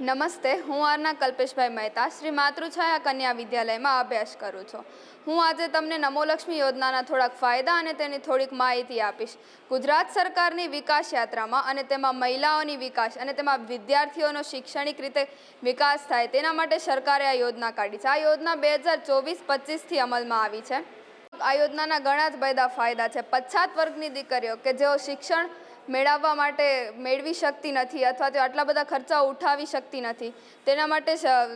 નમસ્તે, હું આરના કલ્પેશભાઈ મહેતા, શ્રી માતૃછાયા કન્યા વિદ્યાલયમાં અભ્યાસ કરું છું. હું આજે તમને નમોલક્ષ્મી યોજનાના થોડાક ફાયદા અને તેની થોડીક માહિતી આપીશ. ગુજરાત સરકારની વિકાસ યાત્રામાં અને તેમાં મહિલાઓની વિકાસ અને તેમાં વિદ્યાર્થીઓનો શૈક્ષણિક રીતે વિકાસ થાય તેના માટે સરકારે આ યોજના કાઢી છે. આ યોજના બે હજાર ચોવીસ પચીસથી અમલમાં આવી છે. આ યોજનાના ઘણા જ બધા ફાયદા છે. પછાત વર્ગની દીકરીઓ કે જેઓ શિક્ષણ મેળવવા માટે મેળવી શકતી નથી અથવા તો આટલા બધા ખર્ચાઓ ઉઠાવી શકતી નથી. તેના માટે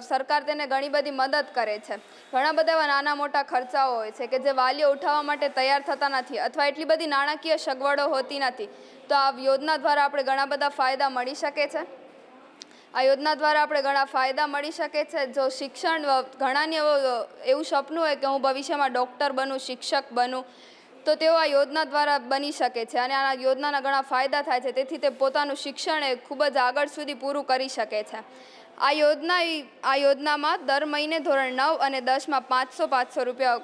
સરકાર તેને ઘણી બધી મદદ કરે છે. ઘણા બધા એવા નાના મોટા ખર્ચાઓ હોય છે કે જે વાલીઓ ઉઠાવવા માટે તૈયાર થતા નથી અથવા એટલી બધી નાણાકીય સગવડો હોતી નથી. તો આ યોજના દ્વારા આપણે ઘણા બધા ફાયદા મળી શકે છે? આ યોજના દ્વારા આપણે ઘણા ફાયદા મળી શકે છે? જો શિક્ષણ, ઘણાને એવો સપનું હોય કે હું ભવિષ્યમાં ડૉક્ટર બનું, શિક્ષક બનું તો તેઓ આ યોજના દ્વારા બની શકે છે અને આ યોજનાના ઘણા ફાયદા થાય છે. તેથી તે પોતાનું શિક્ષણ એ ખૂબ જ આગળ સુધી પૂરું કરી શકે છે. આ યોજના આ યોજનામાં દર મહિને ધોરણ નવ અને દસમાં પાંચસો પાંચસો રૂપિયા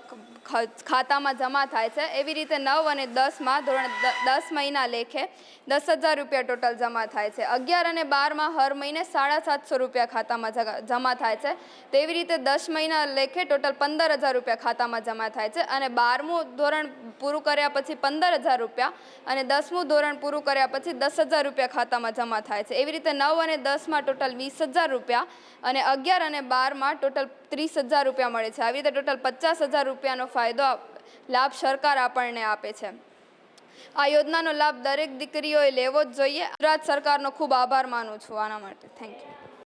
ખાતામાં જમા થાય છે. એવી રીતે નવ અને દસમાં ધોરણ દસ મહિના લેખે દસ હજાર રૂપિયા ટોટલ જમા થાય છે. અગિયાર અને બારમાં હર મહિને સાડા સાતસો રૂપિયા ખાતામાં જમા થાય છે. તેવી રીતે દસ મહિના લેખે ટોટલ પંદર હજાર રૂપિયા ખાતામાં જમા થાય છે અને બારમું ધોરણ પૂરું કર્યા પછી પંદર હજાર રૂપિયા અને દસમું ધોરણ પૂરું કર્યા પછી દસ હજાર રૂપિયા ખાતામાં જમા થાય છે. એવી રીતે નવ અને દસમાં ટોટલ વીસ હજાર રૂપિયા અને અગિયાર અને બારમાં ટોટલ ત્રીસ હજાર રૂપિયા મળે છે. આવી રીતે ટોટલ પચાસ હજાર રૂપિયાનો ફાયદો લાભ સરકાર આપણને આપે છે. આ યોજનાનો લાભ દરેક દીકરીઓએ લેવો જ જોઈએ. ગુજરાત સરકારનો ખૂબ આભાર માનું છું. આના માટે. Thank you